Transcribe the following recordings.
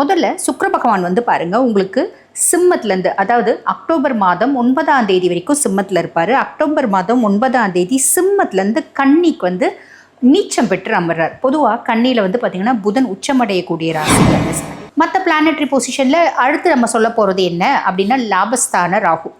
முதல்ல சுக்கர பகவான் வந்து பாருங்க உங்களுக்கு சிம்மத்துலேருந்து அதாவது அக்டோபர் மாதம் ஒன்பதாம் தேதி வரைக்கும் சிம்மத்தில் இருப்பார். அக்டோபர் மாதம் ஒன்பதாம் தேதி சிம்மத்துலேருந்து கன்னிக்கு வந்து நீச்சம் பெற்று அமர்றார். பொதுவாக கண்ணியில் வந்து பார்த்தீங்கன்னா புதன் உச்சமடையக்கூடிய ராசி மற்ற பிளானட்ரி பொசிஷனில் அடுத்து நம்ம சொல்ல போகிறது என்ன அப்படின்னா லாபஸ்தான ராகு.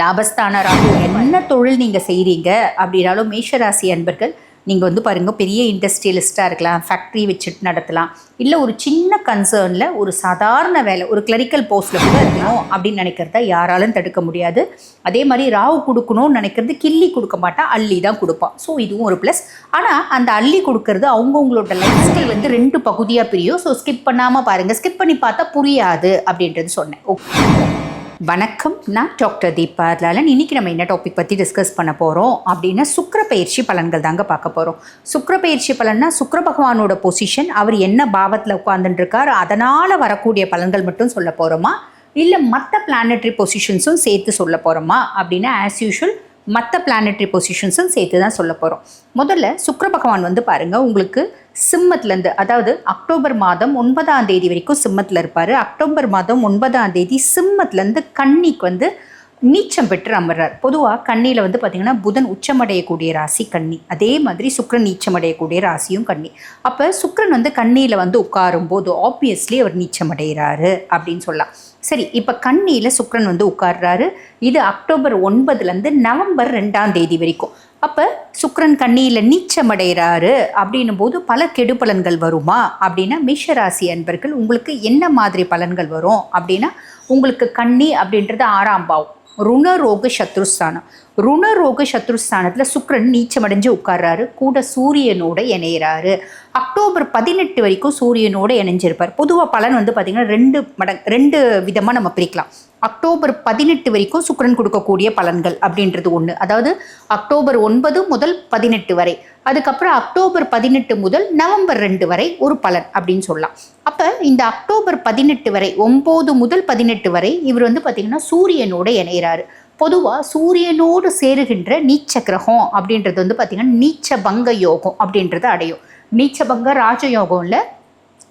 லாபஸ்தான ராகு என்ன தொழில் நீங்கள் செய்கிறீங்க அப்படின்னாலும் மேஷராசி அன்பர்கள் நீங்கள் வந்து பாருங்கள் பெரிய இண்டஸ்ட்ரியலிஸ்ட்டாக இருக்கலாம் ஃபேக்ட்ரி வச்சுட்டு நடத்தலாம். இல்லை ஒரு சின்ன கன்சர்னில் ஒரு சாதாரண வேலை ஒரு கிளரிக்கல் போஸ்ட்டில் கூட இருக்கணும் அப்படின்னு நினைக்கிறத யாராலும் தடுக்க முடியாது. அதே மாதிரி ராவு கொடுக்கணும்னு நினைக்கிறது கிள்ளி கொடுக்க மாட்டா அள்ளி தான் கொடுப்பான். ஸோ இதுவும் ஒரு ப்ளஸ் ஆனால் அந்த அள்ளி கொடுக்கறது அவங்கவுங்களோட லைஃப் ஸ்டைல் வந்து ரெண்டு பகுதியாக பிரியும். ஸோ ஸ்கிப் பண்ணாமல் பாருங்கள் ஸ்கிப் பண்ணி பார்த்தா புரியாது அப்படின்றது சொன்னேன். ஓகே வணக்கம். நான் டாக்டர் தீபா. லாலன் இன்னைக்கு நம்ம என்ன டாபிக் பற்றி டிஸ்கஸ் பண்ண போகிறோம் அப்படின்னா சுக்கர பயிற்சி பலன்கள் தாங்க பார்க்க போகிறோம் சுக்கிர பயிற்சி பலன்னா சுக்கர பகவானோட பொசிஷன் அவர் என்ன பாவத்தில் உட்காந்துட்டுருக்கார் அதனால் வரக்கூடிய பலன்கள் மட்டும் சொல்ல போகிறோமா இல்லை மற்ற பிளானட்ரி பொசிஷன்ஸும் சேர்த்து சொல்ல போகிறோமா அப்படின்னா ஆஸ் யூஷுவல் மற்ற பிளானட்ரி பொசிஷன்ஸும் சேர்த்து தான் சொல்ல போகிறோம் முதல்ல சுக்கர பகவான் வந்து பாருங்கள் உங்களுக்கு சிம்மத்துலேருந்து அதாவது அக்டோபர் மாதம் ஒன்பதாம் தேதி வரைக்கும் சிம்மத்தில் இருப்பார். அக்டோபர் மாதம் ஒன்பதாம் தேதி சிம்மத்துலேருந்து கன்னிக்கு வந்து நீச்சம் பெற்று அமர்றார். பொதுவாக கண்ணியில் வந்து பார்த்திங்கன்னா புதன் உச்சமடையக்கூடிய ராசி கண்ணி அதே மாதிரி சுக்கிரன் நீச்சமடையக்கூடிய ராசியும் கண்ணி அப்போ சுக்கரன் வந்து கண்ணியில் வந்து உட்காரும் போது ஆப்வியஸ்லி அவர் நீச்சமடைகிறாரு அப்படின்னு சொல்லலாம். சரி இப்போ கண்ணியில் சுக்கரன் வந்து உட்கார்றாரு. இது அக்டோபர் ஒன்பதுலேருந்து நவம்பர் ரெண்டாம் தேதி வரைக்கும். அப்போ சுக்கரன் கண்ணியில் நீச்சமடைகிறாரு அப்படின்னும் போது பல கெடு பலன்கள் வருமா? அப்படின்னா மேஷராசி அன்பர்கள் உங்களுக்கு என்ன மாதிரி பலன்கள் வரும்? அப்படின்னா உங்களுக்கு கண்ணி அப்படின்றது ஆறாம் பாவம். ருணரோக சத்ருஸ்தானம் ருணரோக சத்ருஸ்தானத்தில் சுக்கரன் நீச்சமடைஞ்சு உட்கார்றாரு. கூட சூரியனோட இணையிறாரு. அக்டோபர் பதினெட்டு வரைக்கும் சூரியனோட இணைஞ்சிருப்பார். பொதுவாக பலன் வந்து பார்த்திங்கன்னா ரெண்டு மட ரெண்டு விதமாக நம்ம பிரிக்கலாம். அக்டோபர் பதினெட்டு வரைக்கும் சுக்கிரன் கொடுக்கக்கூடிய பலன்கள் அப்படின்றது ஒன்று அதாவது அக்டோபர் ஒன்பது முதல் பதினெட்டு வரை. அதுக்கப்புறம் அக்டோபர் பதினெட்டு முதல் நவம்பர் ரெண்டு வரை ஒரு பலன் அப்படின்னு சொல்லலாம். அப்போ இந்த அக்டோபர் பதினெட்டு வரை ஒம்பது முதல் பதினெட்டு வரை இவர் வந்து பார்த்திங்கன்னா சூரியனோட இணையிறாரு. பொதுவாக சூரியனோடு சேருகின்ற நீச்ச கிரகம் அப்படின்றது வந்து பார்த்திங்கன்னா நீச்ச பங்க யோகம் அப்படின்றது அடையும். நீச்சபங்க ராஜயோகம் இல்லை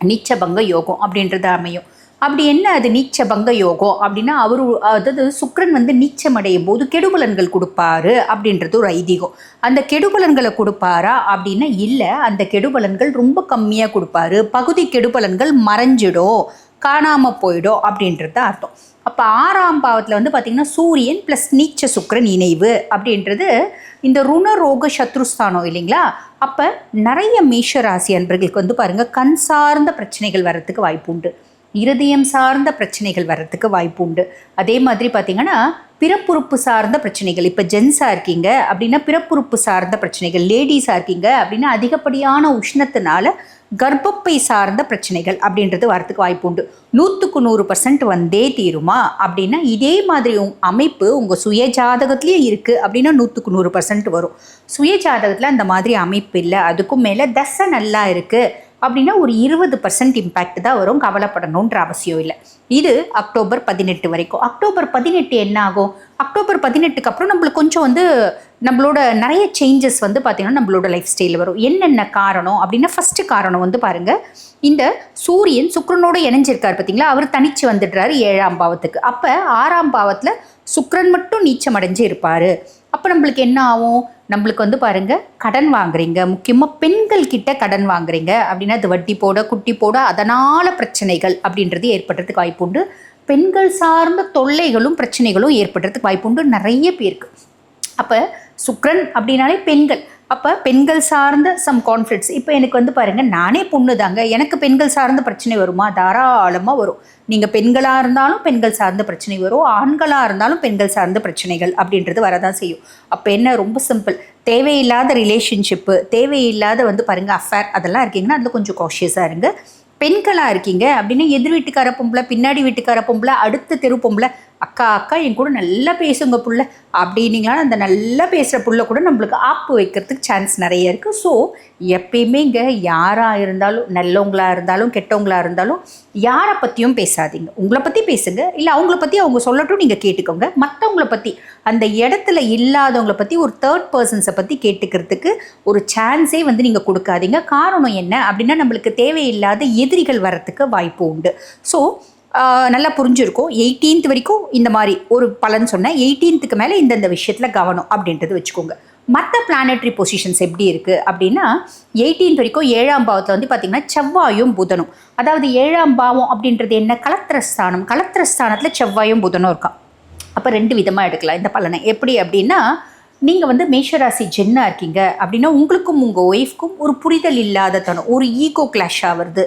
நீச்சபங்க யோகம் அப்படின்றது அமையும். அப்படி என்ன அது நீச்ச பங்க யோகம் அப்படின்னா அவர் அதாவது சுக்கரன் வந்து நீச்சம் அடையும் போது கெடுபலன்கள் கொடுப்பாரு அப்படின்றது ஒரு ஐதீகம். அந்த கெடுபலன்களை கொடுப்பாரா அப்படின்னா இல்லை அந்த கெடுபலன்கள் ரொம்ப கம்மியாக கொடுப்பாரு. பகுதி கெடுபலன்கள் மறைஞ்சிடும் காணாமல் போயிடும் அப்படின்றது தான் அர்த்தம். அப்போ ஆறாம் பாவத்தில் வந்து பார்த்திங்கன்னா சூரியன் ப்ளஸ் நீச்ச சுக்கரன் இணைவு அப்படின்றது இந்த ருணரோக சத்ருஸ்தானம் இல்லைங்களா? அப்போ நிறைய மேஷ ராசி அன்பர்களுக்கு வந்து பாருங்கள் கண் சார்ந்த பிரச்சனைகள் வர்றதுக்கு வாய்ப்பு உண்டு. இருதயம் சார்ந்த பிரச்சனைகள் வர்றதுக்கு வாய்ப்பு உண்டு. அதே மாதிரி பார்த்தீங்கன்னா பிறப்புறுப்பு சார்ந்த பிரச்சனைகள். இப்போ ஜென்ஸாக இருக்கீங்க அப்படின்னா பிறப்புறுப்பு சார்ந்த பிரச்சனைகள். லேடிஸாக இருக்கீங்க அப்படின்னா அதிகப்படியான உஷ்ணத்தினால கர்ப்பப்பை சார்ந்த பிரச்சனைகள் அப்படின்றது வரத்துக்கு வாய்ப்பு உண்டு. நூற்றுக்கு நூறு பர்சன்ட் வந்தே தீருமா அப்படின்னா இதே மாதிரி உங் அமைப்பு உங்கள் சுய ஜாதகத்துலேயே இருக்குது அப்படின்னா நூற்றுக்கு நூறு பர்சன்ட் வரும். சுய ஜாதகத்தில் அந்த மாதிரி அமைப்பு இல்லை. அதுக்கும் மேலே தசை நல்லா இருக்குது அப்படின்னா ஒரு இருபது பர்சன்ட் இம்பேக்ட் தான் வரும் கவலைப்படணுன்ற அவசியம் இல்லை. இது அக்டோபர் பதினெட்டு வரைக்கும். அக்டோபர் பதினெட்டு என்ன ஆகும்? அக்டோபர் பதினெட்டுக்கு அப்புறம் நம்மளுக்கு கொஞ்சம் வந்து நம்மளோட நிறைய சேஞ்சஸ் வந்து பார்த்திங்கன்னா நம்மளோட லைஃப் ஸ்டைல் வரும். என்னென்ன காரணம் அப்படின்னா ஃபஸ்ட்டு காரணம் வந்து பாருங்கள் இந்த சூரியன் சுக்ரனோட இணைஞ்சிருக்கார் பார்த்தீங்களா? அவர் தனிச்சு வந்துடுறாரு ஏழாம் பாவத்துக்கு. அப்போ ஆறாம் பாவத்தில் சுக்ரன் மட்டும் நீச்சம் அடைஞ்சு இருப்பார். அப்போ நம்மளுக்கு என்ன ஆகும்? நம்மளுக்கு வந்து பாருங்க கடன் வாங்குறீங்க. முக்கியமாக பெண்கள் கிட்ட கடன் வாங்குறீங்க. அப்படின்னா அது வட்டி போட குட்டி போட அதனால் பிரச்சனைகள் அப்படின்றது ஏற்படுறதுக்கு வாய்ப்பு உண்டு. பெண்கள் சார்ந்த தொல்லைகளும் பிரச்சனைகளும் ஏற்படுறதுக்கு வாய்ப்பு உண்டு. நிறைய பேருக்கு. அப்போ சுக்ரன் அப்படின்னாலே பெண்கள். அப்போ பெண்கள் சார்ந்த சம் கான்ஃப்ளிக்ட்ஸ் இப்போ எனக்கு வந்து பாருங்கள் நானே பொண்ணு தாங்க. எனக்கு பெண்கள் சார்ந்த பிரச்சனை வருமா? தாராளமாக வரும். நீங்கள் பெண்களாக இருந்தாலும் பெண்கள் சார்ந்த பிரச்சனை வரும். ஆண்களாக இருந்தாலும் பெண்கள் சார்ந்த பிரச்சனைகள் அப்படின்றது வரதான் செய்யும். அப்போ என்ன? ரொம்ப சிம்பிள் தேவையில்லாத ரிலேஷன்ஷிப்பு தேவையில்லாத வந்து பாருங்கள் அஃபேர் அதெல்லாம் இருக்கீங்கன்னா அதில் கொஞ்சம் காஷியஸாக இருங்க. பெண்களாக இருக்கீங்க அப்படின்னா எதிர் வீட்டுக்கார பொம்பளை பின்னாடி வீட்டுக்கார பொம்பளை அடுத்த தெரு பொம்பளை அக்கா அக்கா என் கூட நல்லா பேசுங்க புள்ள. அப்படின்னீங்களா அந்த நல்லா பேசுகிற புள்ள கூட நம்மளுக்கு ஆப்பு வைக்கிறதுக்கு சான்ஸ் நிறைய இருக்குது ஸோ எப்பயுமே இங்கே யாராக இருந்தாலும் நல்லவங்களாக இருந்தாலும் கெட்டவங்களாக இருந்தாலும் யாரை பற்றியும் பேசாதீங்க. உங்களை பற்றி பேசுங்க. இல்லை அவங்கள பற்றி அவங்க சொல்லட்டும் நீங்கள் கேட்டுக்கோங்க. மற்றவங்கள பற்றி அந்த இடத்துல இல்லாதவங்கள பற்றி ஒரு தேர்ட் பர்சன்ஸை பற்றி கேட்டுக்கிறதுக்கு ஒரு சான்ஸே வந்து நீங்கள் கொடுக்காதீங்க. காரணம் என்ன? அப்படின்னா நம்மளுக்கு தேவையில்லாத எதிரிகள் வரத்துக்கு வாய்ப்பு உண்டு. ஸோ நல்லா புரிஞ்சிருக்கும். எயிட்டீன்த் வரைக்கும் இந்த மாதிரி ஒரு பலன் சொன்னேன். எயிட்டீன்த்துக்கு மேலே இந்தந்த விஷயத்தில் கவனம் அப்படின்றது வச்சுக்கோங்க. மற்ற பிளானட்ரி பொசிஷன்ஸ் எப்படி இருக்குது அப்படின்னா எயிட்டீன்த் வரைக்கும் ஏழாம் பாவத்தில் வந்து பார்த்திங்கன்னா செவ்வாயும் புதனும். அதாவது ஏழாம் பாவம் அப்படின்றது என்ன? கலத்திரஸ்தானம் கலத்திரஸ்தானத்தில் செவ்வாயும் புதனும் இருக்கான். அப்போ ரெண்டு விதமாக எடுக்கலாம் இந்த பலனை. எப்படி அப்படின்னா நீங்கள் வந்து மேஷராசி ஜென்னாக இருக்கீங்க அப்படின்னா உங்களுக்கும் உங்கள் ஒய்ஃப்க்கும் ஒரு புரிதல் இல்லாத தனம் ஒரு ஈகோ கிளாஷ் ஆகிறது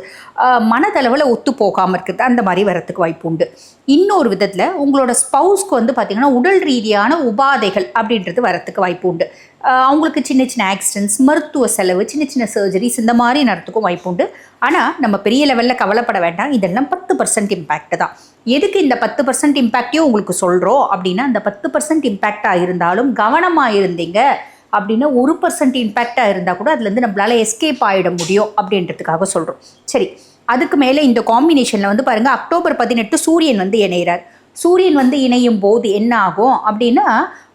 மனதளவில் ஒத்து போகாமல் இருக்கிறது அந்த மாதிரி வரத்துக்கு வாய்ப்பு உண்டு. இன்னொரு விதத்தில் உங்களோட ஸ்பவுஸ்க்கு வந்து பார்த்திங்கன்னா உடல் ரீதியான உபாதைகள் அப்படின்றது வரத்துக்கு வாய்ப்பு உண்டு. அவங்களுக்கு சின்ன சின்ன ஆக்சிடென்ட்ஸ் மருத்துவ செலவு சின்ன சின்ன சர்ஜரிஸ் இந்த மாதிரி நடத்துக்கும் வாய்ப்பு உண்டு. ஆனால் நம்ம பெரிய லெவலில் கவலைப்பட வேண்டாம். இதெல்லாம் பத்து பர்சன்ட் இம்பேக்ட் தான். எதுக்கு இந்த பத்து பர்சன்ட் இம்பேக்டையும் உங்களுக்கு சொல்கிறோம் அப்படின்னா அந்த பத்து பர்சன்ட் இம்பேக்டாக இருந்தாலும் கவனமாக இருந்தீங்க அப்படின்னா ஒரு பர்சன்ட் இம்பேக்டாக இருந்தால் கூட அதுலேருந்து நம்மளால் எஸ்கேப் ஆகிட முடியும் அப்படின்றதுக்காக சொல்கிறோம் சரி அதுக்கு மேலே இந்த காம்பினேஷனில் வந்து பாருங்கள் அக்டோபர் பதினெட்டு சூரியன் வந்து இணைகிறார் சூரியன் வந்து இணையும் போது என்ன ஆகும் அப்படின்னா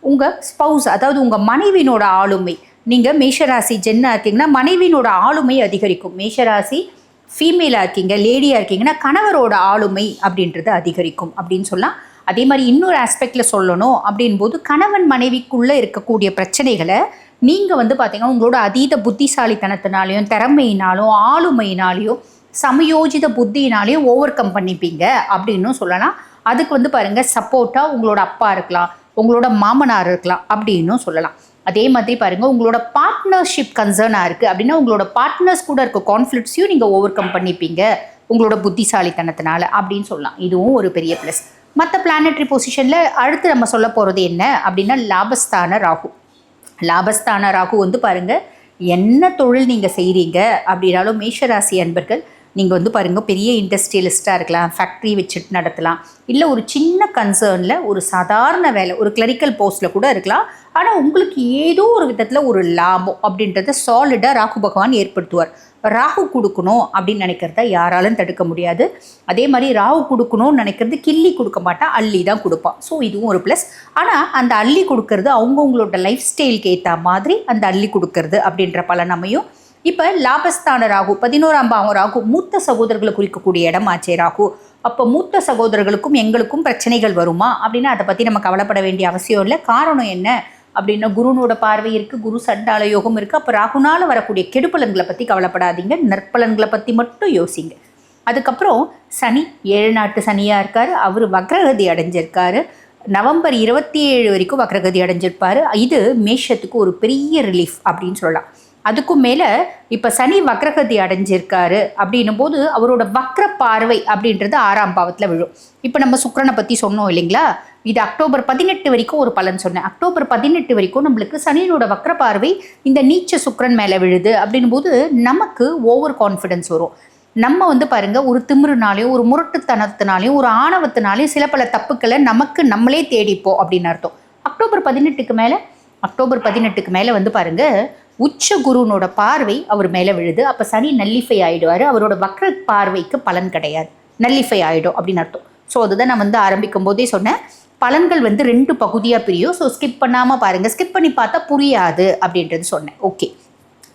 உங்கள் ஸ்பவுஸ் அதாவது உங்கள் மனைவினோட ஆளுமை. நீங்கள் மேஷராசி ஜென்னாக இருக்கீங்கன்னா மனைவினோட ஆளுமை அதிகரிக்கும். மேஷராசி ஃபீமேலாக இருக்கீங்க லேடியாக இருக்கீங்கன்னா கணவரோட ஆளுமை அப்படின்றது அதிகரிக்கும் அப்படின்னு சொல்லலாம். அதே மாதிரி இன்னொரு ஆஸ்பெக்டில் சொல்லணும் அப்படின் போது கணவன் மனைவிக்குள்ளே இருக்கக்கூடிய பிரச்சனைகளை நீங்கள் வந்து பார்த்தீங்கன்னா உங்களோட அதீத புத்திசாலித்தனத்தினாலையும் திறமையினாலும் ஆளுமையினாலையும் சமயோஜித புத்தியினாலையும் ஓவர் கம் பண்ணிப்பீங்க அப்படின்னும் சொல்லலாம். அதுக்கு வந்து பாருங்கள் சப்போர்ட்டாக உங்களோட அப்பா இருக்கலாம். உங்களோட மாமனார் இருக்கலாம் அப்படின்னும் சொல்லலாம். அதே மாதிரி பாருங்கள் உங்களோட பார்ட்னர்ஷிப் கன்சர்னாக இருக்குது அப்படின்னா உங்களோட பார்ட்னர்ஸ் கூட இருக்க கான்ஃப்ளிக்ட்ஸையும் நீங்கள் ஓவர் கம் பண்ணிப்பீங்க உங்களோட புத்திசாலித்தனத்தினால அப்படின்னு சொல்லலாம். இதுவும் ஒரு பெரிய ப்ளஸ் மற்ற பிளானட்ரி பொசிஷனில் அடுத்து நம்ம சொல்ல போகிறது என்ன அப்படின்னா லாபஸ்தான ராகு. லாபஸ்தான ராகு வந்து பாருங்கள் என்ன தொழில் நீங்கள் செய்கிறீங்க அப்படின்னாலும் மேஷராசி அன்பர்கள் நீங்கள் வந்து பாருங்கள் பெரிய இண்டஸ்ட்ரியலிஸ்ட்டாக இருக்கலாம் ஃபேக்ட்ரி வச்சுட்டு நடத்தலாம். இல்லை ஒரு சின்ன கன்சர்னில் ஒரு சாதாரண வேலை ஒரு கிளரிக்கல் போஸ்ட்டில் கூட இருக்கலாம். ஆனால் உங்களுக்கு ஏதோ ஒரு விதத்தில் ஒரு லாபம் அப்படின்றத சாலிடாக ராகு பகவான் ஏற்படுத்துவார். ராகு கொடுக்கணும் அப்படின்னு நினைக்கிறத யாராலும் தடுக்க முடியாது. அதே மாதிரி ராகு கொடுக்கணும்னு நினைக்கிறது கிள்ளி கொடுக்க மாட்டான் அள்ளி தான் கொடுப்பான். ஸோ இதுவும் ஒரு ப்ளஸ் ஆனால் அந்த அள்ளி கொடுக்கறது அவங்கவுங்களோட லைஃப் ஸ்டைலுக்கு ஏற்ற மாதிரி அந்த அள்ளி கொடுக்கறது அப்படின்ற பலனமையும் இப்போ லாபஸ்தான ராகு பதினோராம் பாவம் ராகு மூத்த சகோதரர்களை குறிக்கக்கூடிய இடம் ஆச்சே ராகு. அப்போ மூத்த சகோதரர்களுக்கும் எங்களுக்கும் பிரச்சனைகள் வருமா? அப்படின்னா அதை பற்றி நம்ம கவலைப்பட வேண்டிய அவசியம் இல்லை. காரணம் என்ன? அப்படின்னா குருனோட பார்வை இருக்குது குரு சண்டால யோகம் இருக்குது அப்போ ராகுனால் வரக்கூடிய கெடுப்பலன்களை பற்றி கவலைப்படாதீங்க. நற்பலன்களை பற்றி மட்டும் யோசிங்க. அதுக்கப்புறம் சனி ஏழு நாட்டு சனியாக இருக்கார். அவர் வக்ரகதி அடைஞ்சிருக்காரு. நவம்பர் இருபத்தி ஏழு வரைக்கும் வக்ரகதி அடைஞ்சிருப்பார். இது மேஷத்துக்கு ஒரு பெரிய ரிலீஃப் அப்படின்னு சொல்லலாம். அதுக்கும் மேலே இப்போ சனி வக்ரகதி அடைஞ்சிருக்காரு அப்படின்னும் போது அவரோட வக்ர பார்வை அப்படின்றது ஆறாம் பாவத்தில் விழும். இப்போ நம்ம சுக்கரனை பற்றி சொன்னோம் இல்லைங்களா? இது அக்டோபர் பதினெட்டு வரைக்கும் ஒரு பலன் சொன்னேன். அக்டோபர் பதினெட்டு வரைக்கும் நம்மளுக்கு சனியினோட வக்ர பார்வை இந்த நீச்ச சுக்கரன் மேலே விழுது அப்படின்னும் போது நமக்கு ஓவர் கான்ஃபிடென்ஸ் வரும். நம்ம வந்து பாருங்க ஒரு திமிருனாலையும் ஒரு முரட்டுத்தனத்தினாலையும் ஒரு ஆணவத்தினாலையும் சில பல தப்புக்களை நமக்கு நம்மளே தேடிப்போம் அப்படின்னு அர்த்தம். அக்டோபர் பதினெட்டுக்கு மேலே அக்டோபர் பதினெட்டுக்கு மேலே வந்து பாருங்கள் உச்ச குருனோட பார்வை அவர் மேலே விழுது. அப்போ சனி நல்லிஃபை ஆகிடுவார் அவரோட வக்ர பார்வைக்கு பலன் கிடையாது. நல்லிஃபை ஆகிடும் அப்படின்னு அர்த்தம். ஸோ அதுதான் நான் வந்து ஆரம்பிக்கும் போதே சொன்னேன். பலன்கள் வந்து ரெண்டு பகுதியாக பிரியும். ஸோ ஸ்கிப் பண்ணாமல் பாருங்கள் ஸ்கிப் பண்ணி பார்த்தா புரியாது அப்படின்றது சொன்னேன். ஓகே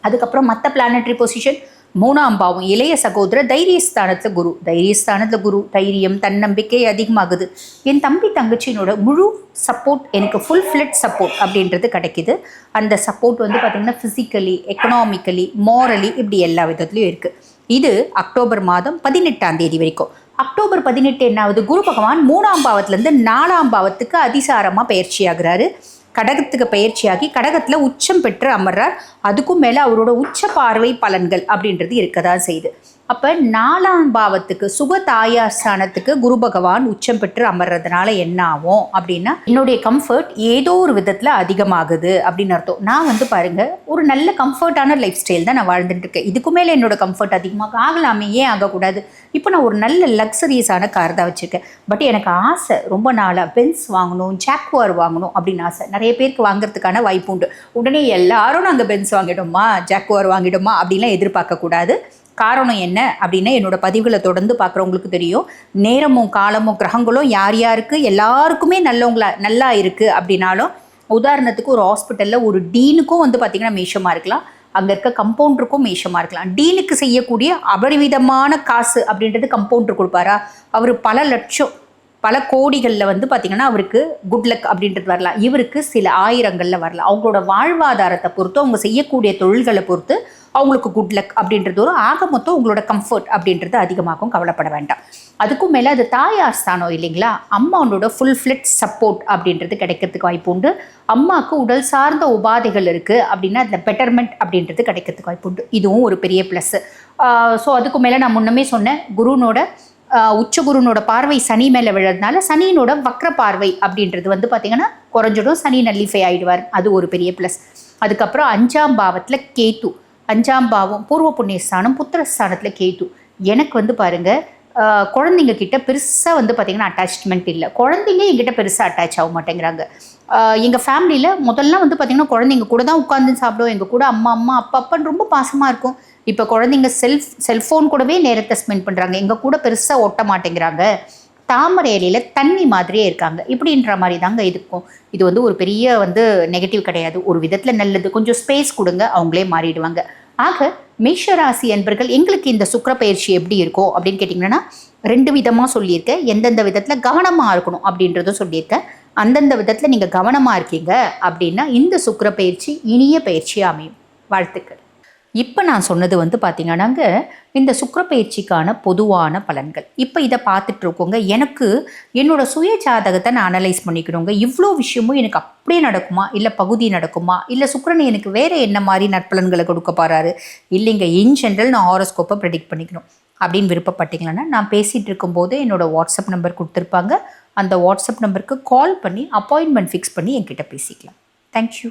அதுக்கப்புறம் மற்ற பிளானட்ரி பொசிஷன் மூணாம் பாவம் இளைய சகோதர தைரியஸ்தானத்தில் குரு. தைரியஸ்தானத்தில் குரு தைரியம் தன்னம்பிக்கை அதிகமாகுது. என் தம்பி தங்கச்சியினோட முழு சப்போர்ட் எனக்கு ஃபுல் ஃப்ளட் சப்போர்ட் அப்படின்றது கிடைக்கிது. அந்த சப்போர்ட் வந்து பார்த்திங்கன்னா ஃபிசிக்கலி எக்கனாமிக்கலி மாரலி இப்படி எல்லா விதத்துலையும் இருக்குது இது அக்டோபர் மாதம் பதினெட்டாம் தேதி வரைக்கும். அக்டோபர் பதினெட்டு என்னாவது குரு பகவான் மூணாம் பாவத்துலேருந்து நாலாம் பாவத்துக்கு அதிசாரமாக பயிற்சி ஆகிறாரு கடகத்துக்கு பயிற்சியாகி கடகத்தில் உச்சம் பெற்று அமர்றார். அதுக்கும் மேலே அவரோட உச்ச பார்வை பலன்கள் அப்படின்றது இருக்க தான் செய்யுது. அப்போ நாலாம் பாவத்துக்கு சுக தாயாஸ்தானத்துக்கு குரு பகவான் உச்சம் பெற்று அமர்றதுனால என்ன ஆகும் அப்படின்னா என்னுடைய கம்ஃபர்ட் ஏதோ ஒரு விதத்தில் அதிகமாகுது அப்படின்னு அர்த்தம். நான் வந்து பாருங்க ஒரு நல்ல கம்ஃபர்ட்டான லைஃப் ஸ்டைல் தான் நான் வாழ்ந்துட்டு இருக்கேன். இதுக்கு மேலே என்னோட கம்ஃபர்ட் அதிகமாக ஆகலாமே ஏன் ஆகக்கூடாது? இப்போ நான் ஒரு நல்ல லக்ஸரியஸான கார் தான் வச்சுருக்கேன். பட் எனக்கு ஆசை ரொம்ப நாளாக பென்ஸ் வாங்கணும் ஜாக்வார் வாங்கணும் அப்படின்னு ஆசை. நிறைய பேருக்கு வாங்குறதுக்கான வாய்ப்பு உண்டு. உடனே எல்லாரும் நாங்கள் பென்ஸ் வாங்கிட்டோமா ஜாக்வார் வாங்கிட்டோமா அப்படின்லாம் எதிர்பார்க்கக்கூடாது. காரணம் என்ன அப்படின்னா என்னோட பதிவுகளை தொடர்ந்து பார்க்குறவங்களுக்கு தெரியும். நேரமும் காலமும் கிரகங்களும் யார் யாருக்கு? எல்லாருக்குமே நல்லவங்களா நல்லா இருக்குது அப்படின்னாலும் உதாரணத்துக்கு ஒரு ஹாஸ்பிட்டலில் ஒரு டீனுக்கும் வந்து பார்த்திங்கன்னா மேஷமாக இருக்கலாம். அங்கே இருக்க கம்பவுண்டருக்கும் மேஷமாக இருக்கலாம். டீனுக்கு செய்யக்கூடிய அபரிவிதமான காசு அப்படின்றது கம்பவுண்டர் கொடுப்பாரா? அவர் பல லட்சம் பல கோடிகளில் வந்து பார்த்திங்கன்னா அவருக்கு குட் லக் அப்படின்றது வரலாம். இவருக்கு சில ஆயிரங்களில் வரலாம். அவங்களோட வாழ்வாதாரத்தை பொறுத்து அவங்க செய்யக்கூடிய தொழில்களை பொறுத்து அவங்களுக்கு குட் லக் அப்படின்றது ஒரு ஆக மொத்தம் உங்களோட கம்ஃபர்ட் அப்படின்றது அதிகமாகவும் கவலைப்பட வேண்டாம். அதுக்கும் மேலே அது தாயார் ஸ்தானம் இல்லைங்களா? அம்மாவோட ஃபுல் ஃப்ளெட் சப்போர்ட் அப்படின்றது கிடைக்கிறதுக்கு வாய்ப்பு உண்டு. அம்மாவுக்கு உடல் சார்ந்த உபாதைகள் இருக்குது அப்படின்னா அதில் பெட்டர்மெண்ட் அப்படின்றது கிடைக்கிறதுக்கு வாய்ப்பு உண்டு. இதுவும் ஒரு பெரிய ப்ளஸ்ஸு ஸோ அதுக்கு மேலே நான் முன்னமே சொன்னேன் குருனோட உச்ச உச்சகுருனோட பார்வை சனி மேலே விழுறதுனால சனியினோட வக்ர பார்வை அப்படின்றது வந்து பார்த்திங்கன்னா குறைஞ்சிடும் சனி நல்லிஃபை ஆயிடுவார். அது ஒரு பெரிய ப்ளஸ் அதுக்கப்புறம் அஞ்சாம் பாவத்தில் கேத்து. அஞ்சாம் பாவம் பூர்வ புண்ணியஸ்தானம் புத்திரஸ்தானத்தில் கேத்து எனக்கு வந்து பாருங்கள் குழந்தைங்க கிட்ட பெருசாக வந்து பார்த்திங்கன்னா அட்டாச்மெண்ட் இல்லை. குழந்தைங்க என்கிட்ட பெருசாக அட்டாச் ஆக மாட்டேங்கிறாங்க. எங்கள் ஃபேமிலியில் முதல்ல வந்து பார்த்திங்கன்னா குழந்தைங்க கூட தான் உட்காந்து சாப்பிடுவோம். எங்கள் கூட அம்மா அம்மா அப்பா அப்பான்னு ரொம்ப பாசமாக இருக்கும். இப்போ குழந்தைங்க செல்ஃப் செல்ஃபோன் கூடவே நேரத்தை ஸ்பெண்ட் பண்ணுறாங்க எங்கள் கூட பெருசாக ஒட்ட மாட்டேங்கிறாங்க. தாமரை இலையில் தண்ணி மாதிரியே இருக்காங்க. இப்படின்ற மாதிரி தாங்க இருக்கும். இது வந்து ஒரு பெரிய வந்து நெகட்டிவ் கிடையாது. ஒரு விதத்தில் நல்லது. கொஞ்சம் ஸ்பேஸ் கொடுங்க அவங்களே மாறிடுவாங்க. ஆக மேஷராசி என்பர்கள் எங்களுக்கு இந்த சுக்கிர பயிற்சி எப்படி இருக்கும் அப்படின்னு கேட்டிங்கன்னா ரெண்டு விதமாக சொல்லியிருக்கேன். எந்தெந்த விதத்தில் கவனமாக இருக்கணும் அப்படின்றதும் சொல்லியிருக்கேன். அந்தந்த விதத்தில் நீங்கள் கவனமாக இருக்கீங்க அப்படின்னா இந்த சுக்கிர பயிற்சி இனிய பயிற்சியாக அமையும். வாழ்த்துக்கள். இப்போ நான் சொன்னது வந்து பார்த்தீங்கன்னாங்க இந்த சுக்கரப்பயிற்சிக்கான பொதுவான பலன்கள். இப்போ இதை பார்த்துட்டு இருக்கோங்க எனக்கு என்னோட சுய ஜாதகத்தை நான் அனலைஸ் பண்ணிக்கணுங்க. இவ்வளோ விஷயமும் எனக்கு அப்படியே நடக்குமா? இல்லை பகுதி நடக்குமா? இல்லை சுக்கரன் எனக்கு வேறு என்ன மாதிரி நற்பலன்களை கொடுக்க போகிறாரு இல்லைங்க இன் ஜென்ரல் நான் ஹாரோஸ்கோப்பை ப்ரெடிக்ட் பண்ணிக்கணும். அப்படின்னு விருப்பப்பட்டீங்களான்னா நான் பேசிகிட்டு இருக்கும்போது என்னோட வாட்ஸ்அப் நம்பர் கொடுத்துருப்பாங்க. அந்த வாட்ஸ்அப் நம்பருக்கு கால் பண்ணி அப்பாயின்மெண்ட் ஃபிக்ஸ் பண்ணி என்கிட்ட பேசிக்கலாம். தேங்க்யூ